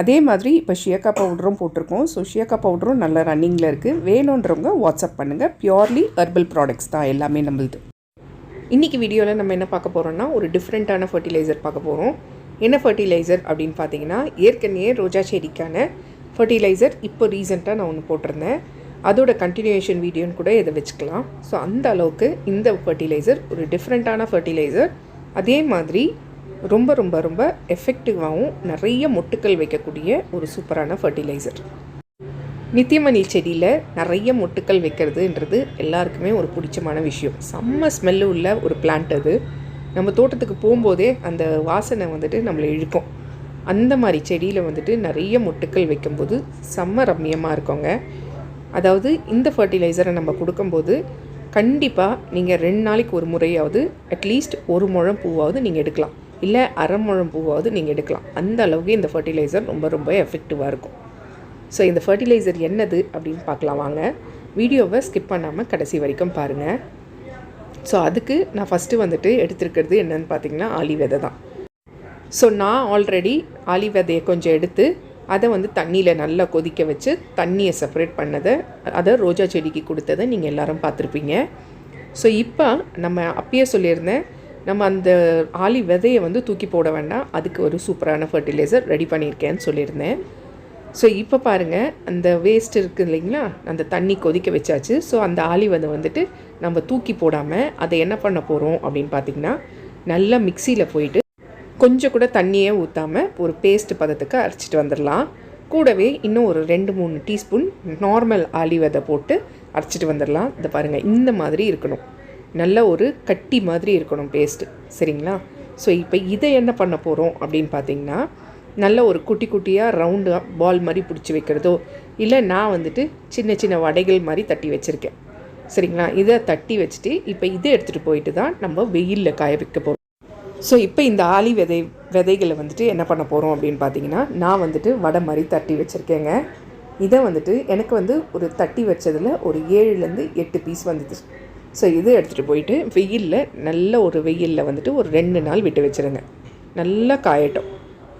அதே மாதிரி இப்போ ஷியக்கா பவுடரும் போட்டிருக்கோம். ஸோ ஷியக்கா பவுடரும் நல்ல ரன்னிங்கில் இருக்குது வேணுன்றவங்க வாட்ஸ்அப் பண்ணுங்கள் பியோர்லி ஹெர்பல் ப்ராடக்ட்ஸ் தான் எல்லாமே நம்மளுது. இன்றைக்கி வீடியோவில் நம்ம என்ன பார்க்க போகிறோம்னா ஒரு டிஃப்ரெண்ட்டான ஃபர்டிலைசர் பார்க்க போகிறோம் என்ன ஃபர்டிலைசர் அப்படின்னு பார்த்தீங்கன்னா ஏற்கனவே ரோஜா செடிக்கான ஃபர்டிலைசர் இப்போ ரீசெண்டாக நான் ஒன்று போட்டிருந்தேன். அதோட கண்டினியூஷன் வீடியோன்னு கூட இதை வச்சுக்கலாம். ஸோ அந்த அளவுக்கு இந்த ஃபர்டிலைசர் ஒரு டிஃப்ரெண்ட்டான ஃபர்டிலைசர் அதே மாதிரி ரொம்ப ரொம்ப ரொம்ப எஃபெக்டிவாகவும் நிறைய மொட்டுக்கள் வைக்கக்கூடிய ஒரு சூப்பரான ஃபர்டிலைசர் நித்தியமணி செடியில் நிறைய மொட்டுக்கள் வைக்கிறதுன்றது எல்லாருக்குமே ஒரு பிடிச்சமான விஷயம். செம்ம ஸ்மெல்லு உள்ள ஒரு பிளான்ட் அது. நம்ம தோட்டத்துக்கு போகும்போதே அந்த வாசனை வந்துட்டு நம்மளை இழுக்கும். அந்த மாதிரி செடியில் வந்துட்டு நிறைய மொட்டுக்கள் வைக்கும்போது செம்ம ரம்மியமாக இருக்கோங்க. அதாவது இந்த ஃபர்டிலைசரை நம்ம கொடுக்கும்போது கண்டிப்பாக நீங்கள் ரெண்டு நாளைக்கு ஒரு முறையாவது அட்லீஸ்ட் ஒரு முழம் பூவாவது நீங்கள் எடுக்கலாம். இல்லை அரைமுழம் பூவாவது நீங்கள் எடுக்கலாம். அந்த அளவுக்கு இந்த ஃபர்டிலைசர் ரொம்ப ரொம்ப எஃபெக்டிவாக இருக்கும். ஸோ இந்த ஃபர்டிலைசர் என்னது அப்படின்னு பார்க்கலாம் வாங்க. வீடியோவை ஸ்கிப் பண்ணாமல் கடைசி வரைக்கும் பாருங்கள் ஸோ அதுக்கு நான் ஃபஸ்ட்டு வந்துட்டு எடுத்துருக்கிறது என்னன்னு பார்த்தீங்கன்னா ஆலி விதை தான். ஸோ நான் ஆல்ரெடி ஆலி விதையை கொஞ்சம் எடுத்து அதை வந்து தண்ணியில் நல்லா கொதிக்க வச்சு தண்ணியை செப்பரேட் பண்ணதை அதை ரோஜா செடிக்கு கொடுத்ததை நீங்கள் எல்லோரும் பார்த்துருப்பீங்க. ஸோ இப்போ நம்ம அப்பயே சொல்லியிருந்தேன் நம்ம அந்த ஆலி விதையை வந்து தூக்கி போட வேண்டாம். அதுக்கு ஒரு சூப்பரான ஃபர்டிலைசர் ரெடி பண்ணியிருக்கேன்னு சொல்லியிருந்தேன். ஸோ இப்போ பாருங்கள் அந்த வேஸ்ட் இருக்குது இல்லைங்களா? அந்த தண்ணி கொதிக்க வச்சாச்சு. ஸோ அந்த ஆலி விதை வந்துட்டு நம்ம தூக்கி போடாமல் அதை என்ன பண்ண போகிறோம் அப்படின்னு பார்த்திங்கன்னா நல்லா மிக்சியில் போயிட்டு கொஞ்சம் கூட தண்ணியே ஊற்றாமல் ஒரு பேஸ்ட் பதத்துக்கு அரைச்சிட்டு வந்துடலாம் கூடவே இன்னும் ஒரு ரெண்டு மூணு டீஸ்பூன் நார்மல் ஆலி விதை போட்டு அரைச்சிட்டு வந்துடலாம் இதை பாருங்கள் இந்த மாதிரி இருக்கணும். நல்ல ஒரு கட்டி மாதிரி இருக்கணும் பேஸ்ட்டு சரிங்களா? ஸோ இப்போ இதை என்ன பண்ண போகிறோம் அப்படின்னு பார்த்தீங்கன்னா நல்ல ஒரு குட்டி குட்டியாக ரவுண்டாக பால் மாதிரி பிடிச்சி வைக்கிறதோ இல்லை நான் வந்துட்டு சின்ன சின்ன வடைகள் மாதிரி தட்டி வச்சுருக்கேன். சரிங்களா? இதை தட்டி வச்சுட்டு இப்போ இதை எடுத்துகிட்டு போயிட்டு தான் நம்ம வெயிலில் காய வைக்க போகிறோம் ஸோ இப்போ இந்த ஆலி விதை விதைகளை வந்துட்டு என்ன பண்ண போகிறோம் அப்படின்னு பார்த்தீங்கன்னா நான் வந்துட்டு வடை மாதிரி தட்டி வச்சுருக்கேங்க. இதை வந்துட்டு எனக்கு வந்து ஒரு தட்டி வச்சதில் ஒரு ஏழுலேருந்து எட்டு பீஸ் வந்துச்சு ஸோ இது எடுத்துகிட்டு போயிட்டு வெயிலில் நல்ல ஒரு வெயிலில் வந்துட்டு ஒரு ரெண்டு நாள் விட்டு வச்சுருங்க. நல்லா காயட்டும்.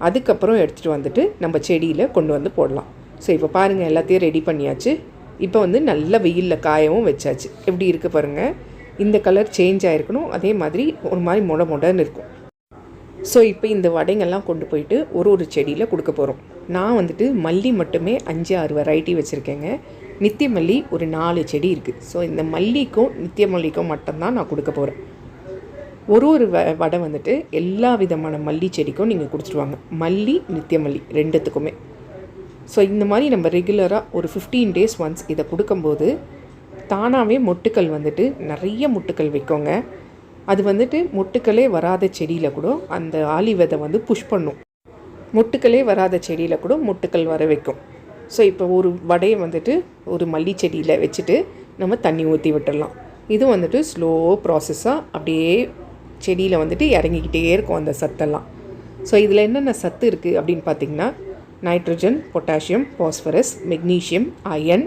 அதுக்கப்புறம் எடுத்துகிட்டு வந்துட்டு நம்ம செடியில் கொண்டு வந்து போடலாம். ஸோ இப்போ பாருங்கள் எல்லாத்தையும் ரெடி பண்ணியாச்சு. இப்போ வந்து நல்ல வெயிலில் காயவும் வச்சாச்சு. எப்படி இருக்குது பாருங்கள் இந்த கலர் சேஞ்ச் ஆகிருக்கணும் அதே மாதிரி ஒரு மாதிரி மொட மொடன்னு இருக்கும். ஸோ இப்போ இந்த வடைங்கெல்லாம் கொண்டு போயிட்டு ஒரு ஒரு செடியில் கொடுக்க போகிறோம் நான் வந்துட்டு மல்லி மட்டுமே அஞ்சு ஆறு வெரைட்டி வச்சுருக்கேங்க. நித்திய மல்லி ஒரு நாலு செடி இருக்குது ஸோ இந்த மல்லிக்கும் நித்திய மல்லிக்கும் மட்டும்தான் நான் கொடுக்க போகிறேன் ஒரு ஒரு வ வடை வந்துட்டு எல்லா விதமான மல்லி செடிக்கும் நீங்கள் கொடுத்துருவாங்க மல்லி நித்திய மல்லி ரெண்டுத்துக்குமே. ஸோ இந்த மாதிரி நம்ம ரெகுலராக ஒரு ஃபிஃப்டீன் டேஸ் ஒன்ஸ் இதை கொடுக்கும்போது தானாகவே மொட்டுக்கள் வந்துட்டு நிறைய மொட்டுக்கள் வைக்கோங்க. அது வந்துட்டு மொட்டுக்களே வராத செடியில் கூட அந்த ஆலி விதை வந்து புஷ் பண்ணும். மொட்டுக்களே வராத செடியில் கூட மொட்டுக்கள் வர வைக்கும். ஸோ இப்போ ஒரு வடையை வந்துட்டு ஒரு மல்லி செடியில் வச்சுட்டு நம்ம தண்ணி ஊற்றி விட்டுடலாம் இது வந்துட்டு ஸ்லோ ப்ராசஸாக அப்படியே செடியில் வந்துட்டு இறங்கிக்கிட்டே இருக்கும் அந்த சத்தெல்லாம். ஸோ இதில் என்னென்ன சத்து இருக்குது அப்படின்னு பார்த்திங்கன்னா nitrogen potassium phosphorus magnesium iron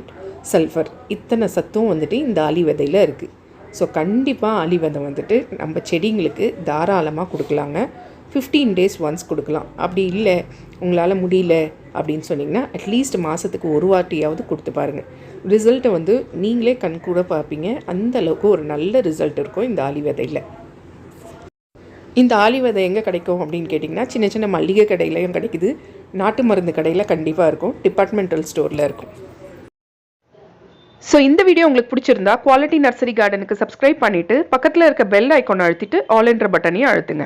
sulphur இத்தனை சத்தும் வந்துட்டு இந்த அலி விதையில் இருக்குது ஸோ கண்டிப்பாக அலி விதை வந்துட்டு நம்ம செடிங்களுக்கு தாராளமாக கொடுக்கலாங்க. ஃபிஃப்டீன் டேஸ் ஒன்ஸ் கொடுக்கலாம். அப்படி இல்லை உங்களால் முடியல அப்படின்னு சொன்னிங்கன்னா அட்லீஸ்ட் மாதத்துக்கு ஒரு வாட்டியாவது கொடுத்து பாருங்கள் ரிசல்ட்டை வந்து நீங்களே கண் கூட பார்ப்பீங்க. அந்த அளவுக்கு ஒரு நல்ல ரிசல்ட் இருக்கும் இந்த ஆலி விதையில். இந்த ஆலி விதை எங்கே கிடைக்கும் அப்படின்னு கேட்டிங்கன்னா சின்ன சின்ன மல்லிகை கடையிலையும் கிடைக்குது. நாட்டு மருந்து கடையில் கண்டிப்பாக இருக்கும். டிபார்ட்மெண்டல் ஸ்டோரில் இருக்கும். ஸோ இந்த வீடியோ உங்களுக்கு பிடிச்சிருந்தா குவாலிட்டி நர்சரி கார்டனுக்கு சப்ஸ்கிரைப் பண்ணிவிட்டு பக்கத்தில் இருக்க பெல் ஐக்கோன் அழுத்திட்டு ஆல் என்ற பட்டனையும் அழுத்துங்க.